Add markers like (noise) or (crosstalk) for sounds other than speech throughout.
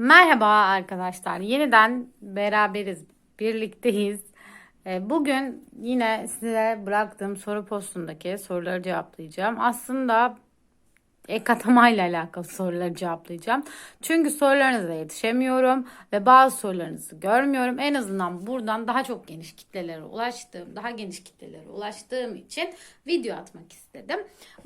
Merhaba arkadaşlar. Yeniden beraberiz, birlikteyiz. Ee, Bugün yine size bıraktığım soru postundaki soruları cevaplayacağım. Aslında ek atamayla alakalı soruları cevaplayacağım. Çünkü sorularınıza yetişemiyorum ve bazı sorularınızı görmüyorum. En azından buradan daha çok geniş kitlelere ulaştığım, daha geniş kitlelere ulaştığım için video atmak istedim.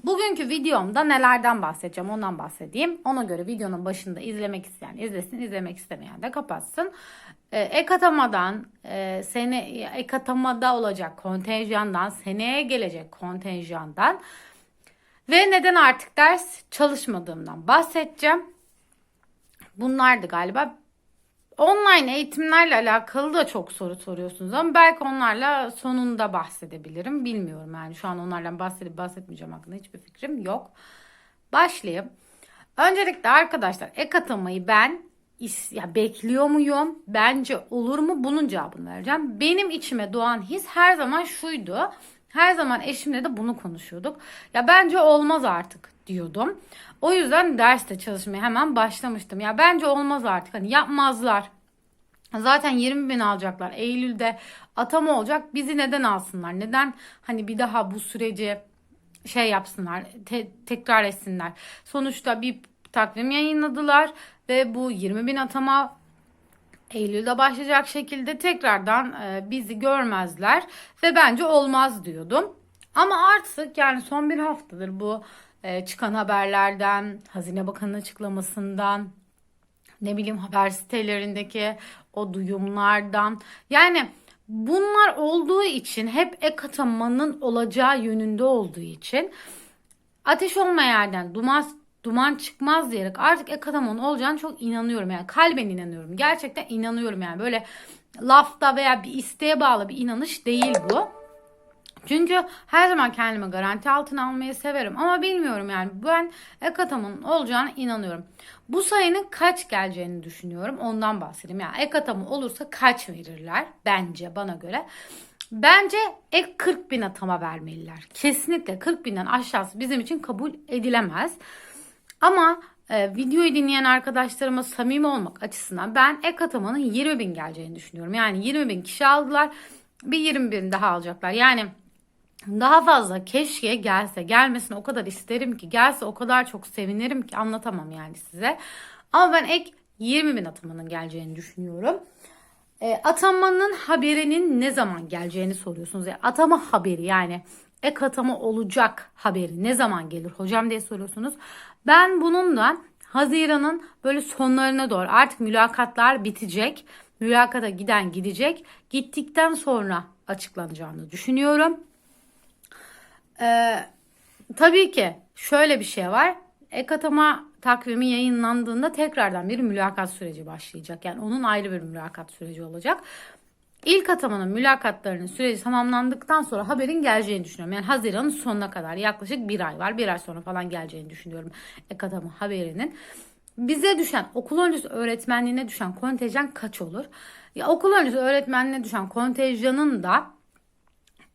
Bugünkü videomda nelerden bahsedeceğim ondan bahsedeyim. Ona göre videonun başında izlemek isteyen izlesin, izlemek istemeyen de kapatsın. Ee, Ek atamadan, e, sene ek atamada olacak kontenjandan, seneye gelecek kontenjandan ve neden artık ders çalışmadığımdan bahsedeceğim. Bunlardı galiba. Online eğitimlerle alakalı da çok soru soruyorsunuz ama belki onlarla sonunda bahsedebilirim. Bilmiyorum yani şu an onlardan bahsedip bahsetmeyeceğim hakkında hiçbir fikrim yok. Başlayayım. Öncelikle arkadaşlar ek atamayı ben ya bekliyor muyum? Bence olur mu? Bunun cevabını vereceğim. Benim içime doğan his her zaman şuydu. Her zaman eşimle de bunu konuşuyorduk. Ya bence olmaz artık diyordum. O yüzden derste çalışmaya hemen başlamıştım. Ya bence olmaz artık. Hani yapmazlar. Zaten 20 bin alacaklar. Eylül'de atama olacak. Bizi neden alsınlar? Neden hani bir daha bu süreci şey yapsınlar, te- tekrar etsinler. Sonuçta bir takvim yayınladılar ve bu 20 bin atama Eylül'de başlayacak şekilde tekrardan e, bizi görmezler ve bence olmaz diyordum. Ama artık yani son bir haftadır bu e, çıkan haberlerden, Hazine Bakanı'nın açıklamasından, ne bileyim haber sitelerindeki o duyumlardan yani bunlar olduğu için hep ek atamanın olacağı yönünde olduğu için ateş olmayan yerden duman duman çıkmaz diyerek artık ek atamanın olacağını çok inanıyorum yani kalben inanıyorum gerçekten inanıyorum yani böyle lafta veya bir isteğe bağlı bir inanış değil bu. Çünkü her zaman kendimi garanti altına almayı severim ama bilmiyorum yani ben ek atamanın olacağına inanıyorum. Bu sayının kaç geleceğini düşünüyorum ondan bahsedeyim. Yani ek atama olursa kaç verirler bence bana göre. Bence ek 40 bin atama vermeliler. Kesinlikle 40 binden aşağısı bizim için kabul edilemez. Ama e, videoyu dinleyen arkadaşlarıma samimi olmak açısından ben ek atamanın 20 bin geleceğini düşünüyorum. Yani 20 bin kişi aldılar bir 20 bin daha alacaklar. Yani daha fazla keşke gelse. Gelmesini o kadar isterim ki. Gelse o kadar çok sevinirim ki anlatamam yani size. Ama ben ek 20 bin atamanın geleceğini düşünüyorum. E, atamanın haberinin ne zaman geleceğini soruyorsunuz. Yani atama haberi yani ek atama olacak haberi ne zaman gelir hocam diye soruyorsunuz. Ben bunun da Haziran'ın böyle sonlarına doğru artık mülakatlar bitecek. Mülakata giden gidecek. Gittikten sonra açıklanacağını düşünüyorum. Ee, tabii ki şöyle bir şey var. Ek atama takvimi yayınlandığında tekrardan bir mülakat süreci başlayacak. Yani onun ayrı bir mülakat süreci olacak. İlk atamanın mülakatlarının süreci tamamlandıktan sonra haberin geleceğini düşünüyorum. Yani Haziran'ın sonuna kadar yaklaşık bir ay var. Bir ay sonra falan geleceğini düşünüyorum ek atama haberinin. Bize düşen okul öncesi öğretmenliğine düşen kontenjan kaç olur? Ya okul öncesi öğretmenliğine düşen kontenjanın da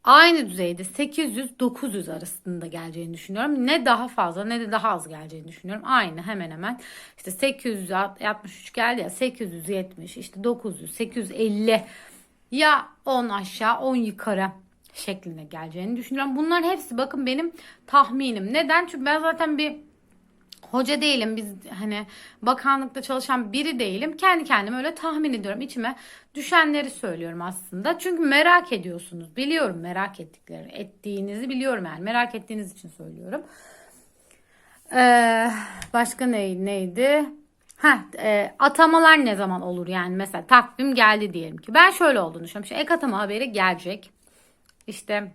aynı düzeyde 800-900 arasında geleceğini düşünüyorum. Ne daha fazla ne de daha az geleceğini düşünüyorum. Aynı hemen hemen işte 863 geldi ya 870 işte 900 850 ya 10 aşağı 10 yukarı şeklinde geleceğini düşünüyorum. Bunların hepsi bakın benim tahminim. Neden? Çünkü ben zaten bir hoca değilim. Biz hani bakanlıkta çalışan biri değilim. Kendi kendime öyle tahmin ediyorum. İçime düşenleri söylüyorum aslında. Çünkü merak ediyorsunuz. Biliyorum merak ettikleri, ettiğinizi biliyorum yani. Merak ettiğiniz için söylüyorum. Ee, başka ne, neydi? Ha, e, atamalar ne zaman olur yani mesela takvim geldi diyelim ki. Ben şöyle olduğunu düşünüyorum. Şimdi ek atama haberi gelecek. İşte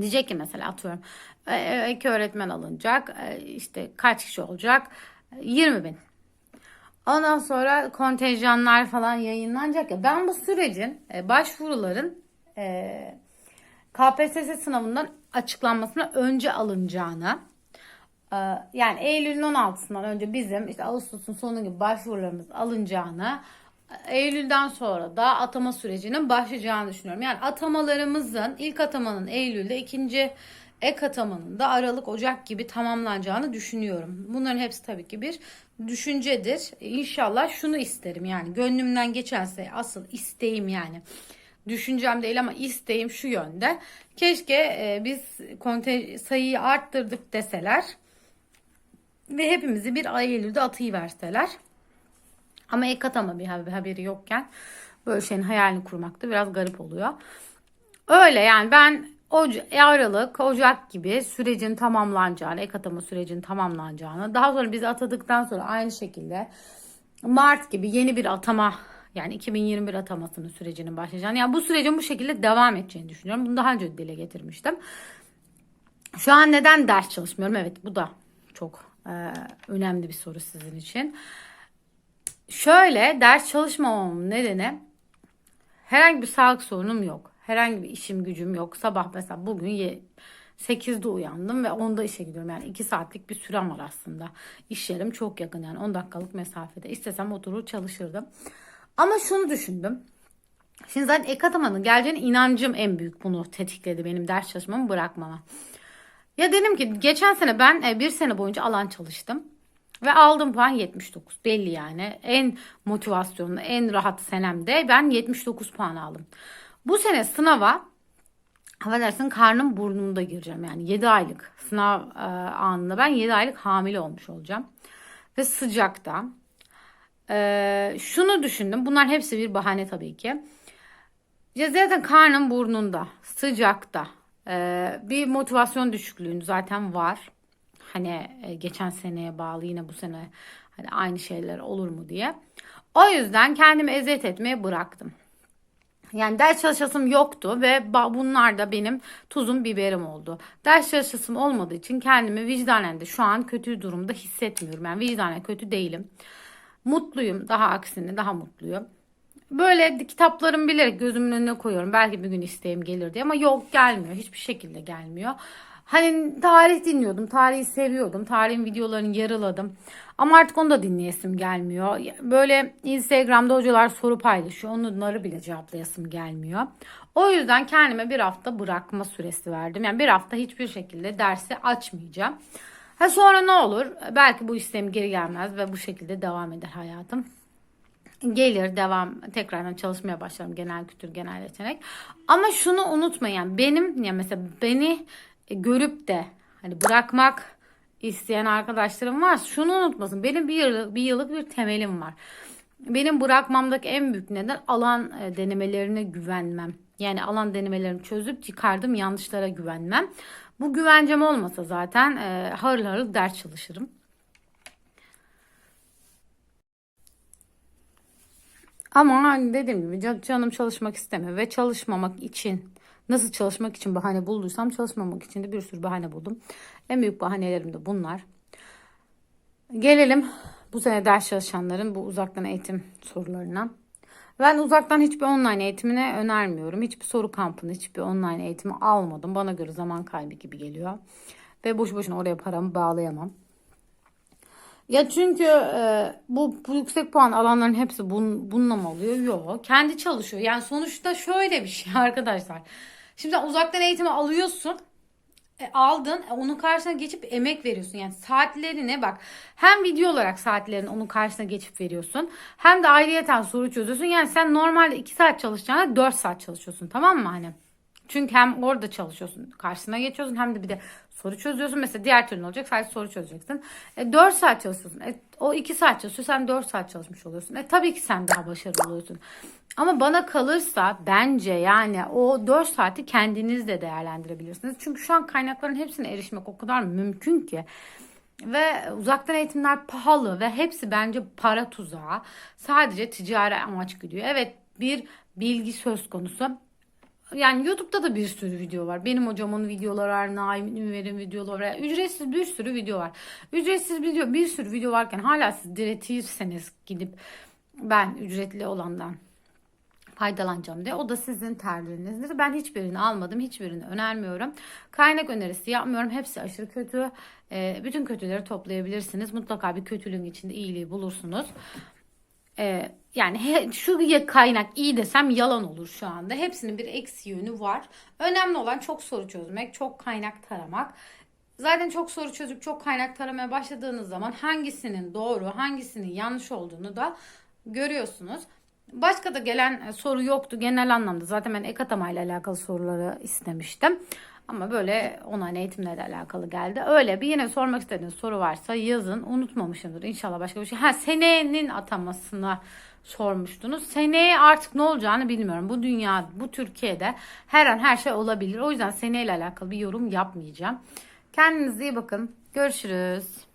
diyecek ki mesela atıyorum e, ek öğretmen alınacak. E, işte kaç kişi olacak? 20 bin. Ondan sonra kontenjanlar falan yayınlanacak ya. Ben bu sürecin e, başvuruların e, KPSS sınavından açıklanmasına önce alınacağını yani Eylül'ün 16'sından önce bizim işte Ağustos'un sonu gibi başvurularımız alınacağını Eylül'den sonra da atama sürecinin başlayacağını düşünüyorum. Yani atamalarımızın ilk atamanın Eylül'de ikinci ek atamanın da Aralık Ocak gibi tamamlanacağını düşünüyorum. Bunların hepsi tabii ki bir düşüncedir. İnşallah şunu isterim yani gönlümden geçense asıl isteğim yani düşüncem değil ama isteğim şu yönde. Keşke e, biz konte sayıyı arttırdık deseler ve hepimizi bir ay Eylül'de atıyı verseler. Ama ek atama bir haberi yokken böyle şeyin hayalini kurmak da biraz garip oluyor. Öyle yani ben Oca Aralık, Ocak gibi sürecin tamamlanacağını, ek atama sürecinin tamamlanacağını, daha sonra bizi atadıktan sonra aynı şekilde Mart gibi yeni bir atama yani 2021 atamasının sürecinin başlayacağını yani bu sürecin bu şekilde devam edeceğini düşünüyorum. Bunu daha önce dile getirmiştim. Şu an neden ders çalışmıyorum? Evet bu da çok e, önemli bir soru sizin için. Şöyle ders çalışmamamın nedeni herhangi bir sağlık sorunum yok. Herhangi bir işim gücüm yok. Sabah mesela bugün 8'de uyandım ve 10'da işe gidiyorum. Yani 2 saatlik bir sürem var aslında. İş yerim çok yakın yani 10 dakikalık mesafede. İstesem oturur çalışırdım. Ama şunu düşündüm. Şimdi zaten ek atamanın geleceğine inancım en büyük bunu tetikledi benim ders çalışmamı bırakmama. Ya dedim ki geçen sene ben e, bir sene boyunca alan çalıştım. Ve aldığım puan 79. Belli yani. En motivasyonlu, en rahat senemde ben 79 puan aldım. Bu sene sınava affedersin karnım burnumda gireceğim. Yani 7 aylık sınav e, anında ben 7 aylık hamile olmuş olacağım. Ve sıcakta. E, şunu düşündüm. Bunlar hepsi bir bahane tabii ki. Ya zaten karnım burnunda, sıcakta. E, bir motivasyon düşüklüğün zaten var. Hani e, geçen seneye bağlı yine bu sene hani aynı şeyler olur mu diye. O yüzden kendimi eziyet etmeye bıraktım. Yani ders çalışasım yoktu ve bunlar da benim tuzum biberim oldu. Ders çalışasım olmadığı için kendimi vicdanen de şu an kötü durumda hissetmiyorum. Yani vicdanen kötü değilim. Mutluyum. Daha aksine daha mutluyum. Böyle kitaplarımı bilerek gözümün önüne koyuyorum. Belki bir gün isteğim gelir diye ama yok gelmiyor. Hiçbir şekilde gelmiyor. Hani tarih dinliyordum. Tarihi seviyordum. Tarihin videolarını yarıladım. Ama artık onu da dinleyesim gelmiyor. Böyle Instagram'da hocalar soru paylaşıyor. Onları bile cevaplayasım gelmiyor. O yüzden kendime bir hafta bırakma süresi verdim. Yani bir hafta hiçbir şekilde dersi açmayacağım. Ha sonra ne olur? Belki bu isteğim geri gelmez ve bu şekilde devam eder hayatım. Gelir devam tekrardan çalışmaya başlarım genel kültür genel yetenek. Ama şunu unutmayın benim ya mesela beni görüp de hani bırakmak isteyen arkadaşlarım var. Şunu unutmasın. Benim bir yıllık, bir yıllık bir temelim var. Benim bırakmamdaki en büyük neden alan e, denemelerine güvenmem. Yani alan denemelerini çözüp çıkardım yanlışlara güvenmem. Bu güvencem olmasa zaten e, harıl harıl ders çalışırım. Ama hani dediğim gibi canım çalışmak istemiyor ve çalışmamak için Nasıl çalışmak için bahane bulduysam çalışmamak için de bir sürü bahane buldum. En büyük bahanelerim de bunlar. Gelelim bu sene ders çalışanların bu uzaktan eğitim sorularına. Ben uzaktan hiçbir online eğitimine önermiyorum. Hiçbir soru kampını, hiçbir online eğitimi almadım. Bana göre zaman kaybı gibi geliyor. Ve boş boşuna oraya paramı bağlayamam. Ya çünkü e, bu, bu yüksek puan alanların hepsi bun, bununla mı oluyor? Yok. Kendi çalışıyor. Yani sonuçta şöyle bir şey (laughs) arkadaşlar. Şimdi uzaktan eğitimi alıyorsun. E, aldın e, onun karşısına geçip emek veriyorsun. Yani saatlerine bak hem video olarak saatlerini onun karşısına geçip veriyorsun. Hem de ayrıyeten soru çözüyorsun. Yani sen normalde 2 saat çalışacağına 4 saat çalışıyorsun tamam mı hani? Çünkü hem orada çalışıyorsun karşısına geçiyorsun hem de bir de soru çözüyorsun. Mesela diğer türlü olacak sadece soru çözeceksin. E, 4 saat çalışıyorsun. E, o 2 saat çalışıyor sen 4 saat çalışmış oluyorsun. E, tabii ki sen daha başarılı oluyorsun. Ama bana kalırsa bence yani o 4 saati kendiniz de değerlendirebilirsiniz. Çünkü şu an kaynakların hepsine erişmek o kadar mümkün ki. Ve uzaktan eğitimler pahalı ve hepsi bence para tuzağı. Sadece ticari amaç gidiyor. Evet bir bilgi söz konusu yani YouTube'da da bir sürü video var. Benim hocamın videoları var. Naim Ünver'in videoları var. Ücretsiz bir sürü video var. Ücretsiz video bir sürü video varken hala siz diretirseniz gidip ben ücretli olandan faydalanacağım diye. O da sizin tercihinizdir. Ben hiçbirini almadım. Hiçbirini önermiyorum. Kaynak önerisi yapmıyorum. Hepsi aşırı kötü. E, bütün kötüleri toplayabilirsiniz. Mutlaka bir kötülüğün içinde iyiliği bulursunuz. Ee, yani he- şu kaynak iyi desem yalan olur şu anda. Hepsinin bir eksi yönü var. Önemli olan çok soru çözmek, çok kaynak taramak. Zaten çok soru çözüp çok kaynak taramaya başladığınız zaman hangisinin doğru, hangisinin yanlış olduğunu da görüyorsunuz. Başka da gelen soru yoktu genel anlamda. Zaten ben ek atamayla alakalı soruları istemiştim. Ama böyle online eğitimlerle alakalı geldi. Öyle bir yine sormak istediğiniz soru varsa yazın. Unutmamışımdır inşallah başka bir şey. Ha senenin atamasına sormuştunuz. Seneye artık ne olacağını bilmiyorum. Bu dünya, bu Türkiye'de her an her şey olabilir. O yüzden seneyle alakalı bir yorum yapmayacağım. Kendinize iyi bakın. Görüşürüz.